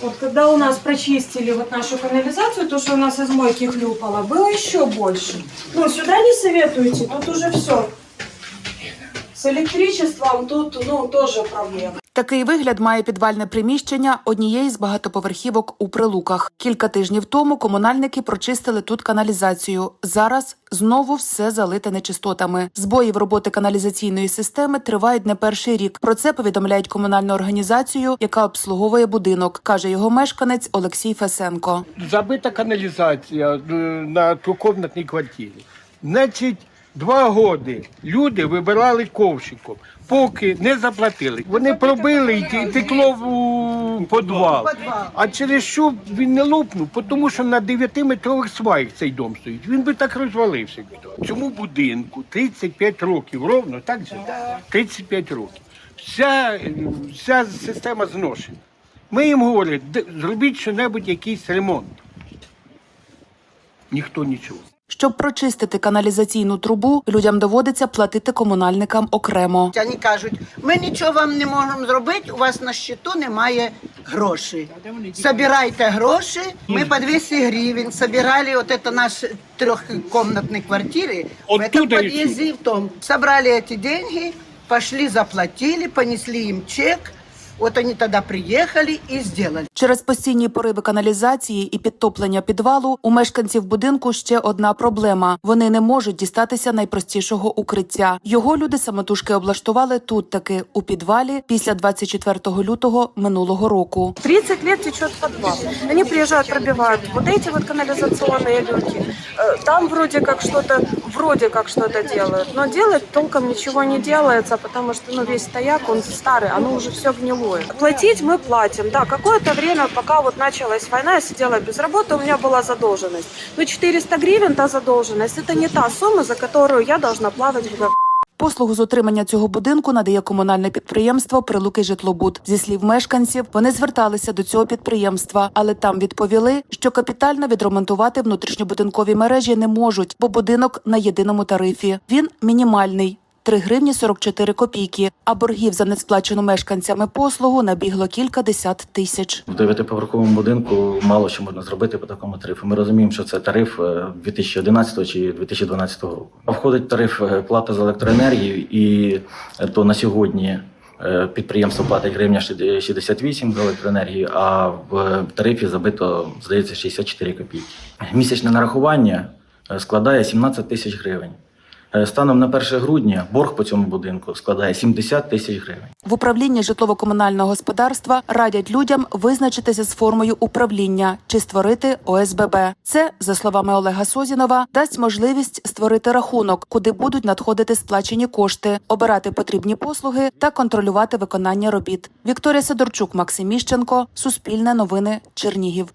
Вот когда у нас прочистили вот нашу канализацию, то, что у нас из мойки хлюпало, было еще больше. Ну, сюда не советуйте, тут уже все. С электричеством тут, ну, тоже проблема. Такий вигляд має підвальне приміщення однієї з багатоповерхівок у Прилуках. Кілька тижнів тому комунальники прочистили тут каналізацію. Зараз знову все залите нечистотами. Збої в роботи каналізаційної системи тривають не перший рік. Про це повідомляють комунальну організацію, яка обслуговує будинок, каже його мешканець Олексій Фесенко. забита каналізація е, на трикомнатній квартирі. Значить, два роки люди вибирали ковшиком, поки не заплатили. Вони пробили і текло в підвал. А через що він не лопнув? Тому що на 9-метрових сваях цей дом стоїть. Він би так розвалився. Цьому будинку 35 років, ровно так же? 35 років. Вся, вся система зношена. Ми їм говоримо, зробіть що-небудь, якийсь ремонт. Ніхто нічого. Щоб прочистити каналізаційну трубу, людям доводиться платити комунальникам окремо. Вони кажуть, ми нічого вам не можемо зробити, у вас на щиту немає грошей. Собирайте гроші. Ми по 200 гривень собирали вот это наши трехкомнатные квартиры в этом Оттуда и подъезде и в том. Собрали эти деньги, пошли заплатили, понесли им чек. Вот они тогда приехали и сделали. Через постійні пориви каналізації і підтоплення підвалу у мешканців будинку ще одна проблема: вони не можуть дістатися найпростішого укриття. Його люди самотужки облаштували тут, таки у підвалі, після 24 лютого минулого року. 30 лет течет подвал. Они приезжают, пробивают вот эти вот канализационные люки. Э, Там вроде как что-то, вроде как что-то делают, но делать толком ничего не делается, потому что ну, весь стояк, он старый, оно уже все гнилое. Платить мы платим, да, какое-то время, пока вот началась война, я сидела без работы, у меня была задолженность. Ну, 400 гривен та задолженность, это не та сумма, за которую я должна плавать в говне. Послугу з утримання цього будинку надає комунальне підприємство Прилуки житлобуд. Зі слів мешканців, вони зверталися до цього підприємства, але там відповіли, що капітально відремонтувати внутрішньобудинкові мережі не можуть, бо будинок на єдиному тарифі. Він мінімальний. 3 гривні 44 копійки, а боргів за несплачену мешканцями послугу набігло кілька десят тисяч. В дев'ятиповерховому будинку мало що можна зробити по такому тарифу. Ми розуміємо, що це тариф е, 2011 чи 2012 року. Входить тариф е, плата за електроенергію, і е, то на сьогодні е, підприємство платить гривня 68 за електроенергію, а в тарифі забито, здається, 64 копійки. Місячне нарахування е, складає 17 тисяч гривень. Е, Станом на 1 грудня борг по цьому будинку складає 70 тисяч гривень. В управлінні житлово-комунального господарства радять людям визначитися з формою управління чи створити ОСББ. Це, за словами Олега Созінова, дасть можливість створити рахунок, куди будуть надходити сплачені кошти, обирати потрібні послуги та контролювати виконання робіт. Вікторія Сидорчук, Максим Міщенко, Суспільне новини, Чернігів.